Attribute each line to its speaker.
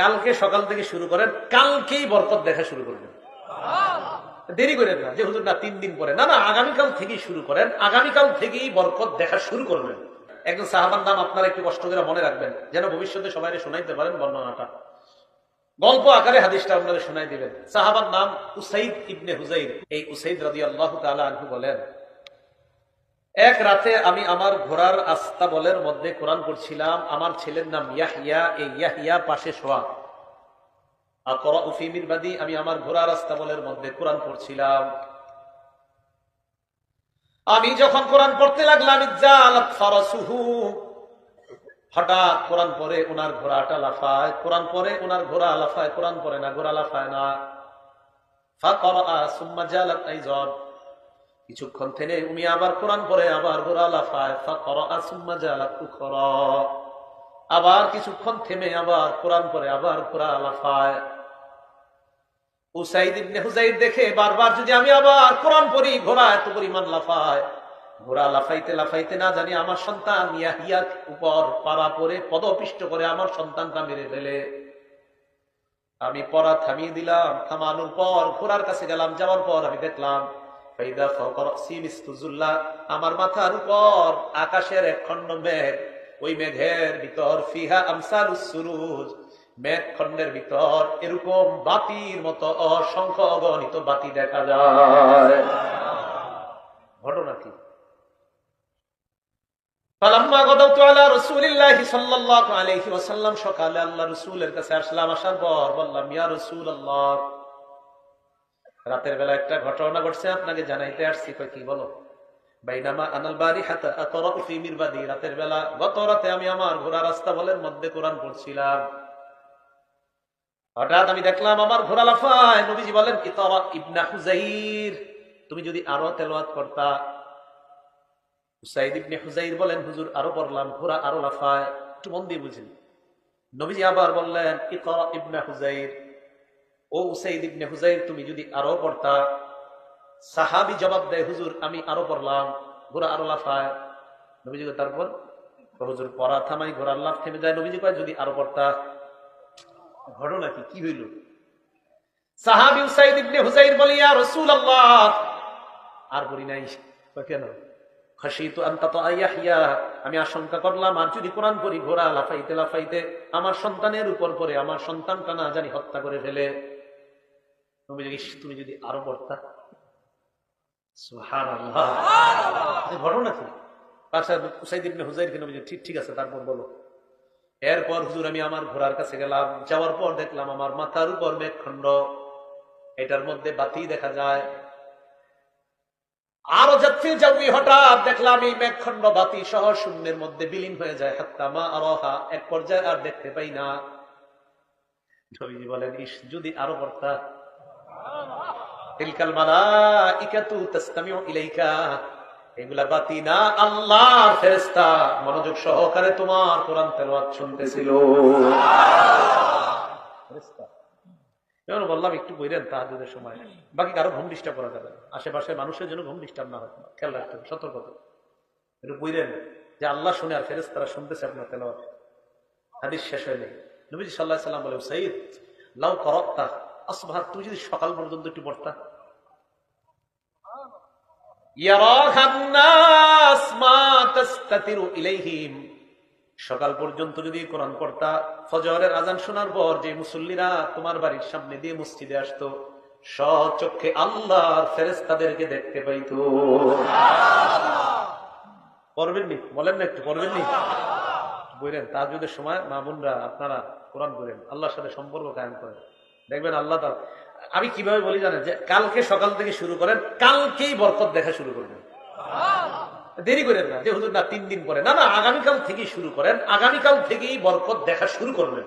Speaker 1: কালকে সকাল থেকে শুরু করেন, কালকেই বরকত দেখা শুরু করবেন দেরি করেন না, যে হুজুর না, তিন দিন পরে। না না, আগামীকাল থেকেই শুরু করেন, আগামীকাল থেকেই বরকত দেখা শুরু করবেন একজন সাহাবার নাম আপনারা একটু কষ্ট করে মনে রাখবেন, যেন ভবিষ্যতে সবাই শোনাইতে পারেন বর্ণনাটা। গল্প আকারে হাদিসটা আপনারা শোনাই দিবেন। সাহাবার নাম উসাইদ ইবনে হুজাইর এই উসাইদ রাজি আল্লাহ আনহু বলেন এক রাতে আমি আমার ঘোড়ার আস্তাবলের মধ্যে কোরআন করছিলাম আমার ছেলের নাম ইয়াহিয়া এই ইয়াহিয়া পাশে শোয়া। উফিমির বাদী আমি আমার ঘোড়ার আস্তাবলের মধ্যে কোরআন আমি যখন কোরআন পড়তে লাগলাম হঠাৎ কোরআন পরে ওনার ঘোড়াটা লাফায়। কোরআন পরে ওনার ঘোড়া লাফায়। কোরআন পরে না, ঘোড়া লাফায় না। কিছুক্ষণ থেকে উমি আবার কোরআন পরে আবার ঘোড়া লাফায় আবার কিছুক্ষণ থেমে আবার কোরআন পরে আবার ঘোড়া লাফায়। দেখে বারবার যদি আমি আবার কোরআন পড়ি ঘোড়া এত পরিমাণ লাফায়। ঘোড়া লাফাইতে লাফাইতে না জানি আমার সন্তান ইয়াহিয়ার উপর পাড়া পরে পদপিষ্ট করে আমার সন্তানটা মেরে ফেলে। আমি পড়া থামিয়ে দিলাম, থামানোর পর ঘোড়ার কাছে গেলাম, যাওয়ার পর আমি দেখলাম আমার মাথার উপর আকাশের এক খণ্ড মেঘ, ওই মেঘের ভিতর ফিহা আমসালুস সুরুজ। মেঘ খণ্ডের ভিতর এরকম বাতির মতো অসংখ্য অগণিত বাতি দেখা যায়। ঘটনা কি? সকালে আল্লাহ রাসূলের কাছে আসলাম, আসার পর বললাম, ইয়া রাসূলুল্লাহ রাতের বেলা একটা ঘটনা ঘটছে, আপনাকে জানাইতে আসছি। কি বলো? বাইনামা আনাল বারি হাতা মিরবাদি। রাতের বেলা, গত রাতে আমি আমার ঘোড়া রাস্তা বলের মধ্যে কোরআন পড়ছিলাম। হঠাৎ আমি দেখলাম আমার ঘোড়া লাফায়। নবীজি বলেন, ইতরা ইবনা হুজাইর। তুমি যদি আরও তেলাওয়াত করতা হুসাইদ ইবনে হুজাইর বলেন, হুজুর, আরও পড়লাম, ঘোড়া আরও লাফায়। একটু মন দিয়ে বুঝেন। নবীজি আবার বললেন ইকরা ইবনা হুজাইর। ও উসাইদ ইবনে হুজাইর তুমি যদি আরও পড়তা। সাহাবি জবাব দেয়, হুজুর, আমি আরও পড়লাম। ঘোড়া আরও লাফায়। নবীজি তারপর? হুজুর, পড়া থামাই, ঘোড়ার লাফ থেমে যায়। নবীজি কয়, যদি আরও পড়তা। ঘটনা কি? কি হইল? সাহাবি উসাইদ ইবনে হুজাইর বলে, ইয়া রাসূলুল্লাহ! আর বলি নাই। কেন? খাসিতু আনতাত ইয়াহিয়া আমি আশঙ্কা করলাম, আর যদি কোরআন পড়ি, ঘোড়া লাফাইতে লাফাইতে আমার সন্তানের উপর পরে আমার সন্তানটা না জানি হত্যা করে ফেলে। তুমি যদি তুমি যদি আরও পড়তা। ঘটনা কি? আচ্ছা উসাইদ ইবনে হুজাইরকে নবী ঠিক ঠিক আছে তারপর বলো। এরপর হুজুর আমি আমার ঘোড়ার কাছে গেলাম যাওয়ার পর দেখলাম আমার মাথার উপর মেঘখণ্ড। এটার মধ্যে বাতি দেখা যায়। আরও যাচ্ছি যাবি হঠাৎ দেখলাম এই মেঘখণ্ড বাতি সহ শূন্যের মধ্যে বিলীন হয়ে যায়। হাত্তা মা আরোহা এক পর্যায়ে আর দেখতে পাই না। নবীজি বলেন ইস যদি আরও পড়তা মনোযোগ সহকারে তোমার কোরআন শুনতেছিল। বললাম, একটু সময়। বাকি কারও ঘুম ডিস্টার্ব করা যাবে না। আশেপাশে মানুষের জন্য ঘুম ডিস্টার্ব না হয় খেয়াল রাখতে হবে সতর্কতা একটু বইরেন, যে আল্লাহ শুনে আর ফেরেস তারা শুনতেছে আপনার তেলাওয়াত। হাদিস শেষ হয়ে নেই নবীজি সাল্লাহ সাল্লাম বলে সাইদ লাউ করক্তা আসবাহ তুমি যদি সকাল পর্যন্ত একটু পড়তা। সকাল পর্যন্ত যদি কোরআন পড়তা ফজরের আজান শোনার পর যে মুসল্লিরা তোমার বাড়ির সামনে দিয়ে মসজিদে সচক্ষে আল্লাহর দেখতে পাইত। পড়বেন নি বলেন না একটু পড়বেন নি তার যদি সময় মামুনরা আপনারা কোরআন করেন আল্লাহর সাথে সম্পর্ক কায়ম করেন। দেখবেন আল্লাহ তাআলা, আমি কীভাবে বলি জানেন যে, কালকে সকাল থেকে শুরু করেন, কালকেই বরকত দেখা শুরু করবেন। দেরি করেন না, যে হুজুর না, তিন দিন পরে। না না, আগামীকাল থেকেই শুরু করেন, আগামীকাল থেকেই বরকত দেখা শুরু করবেন।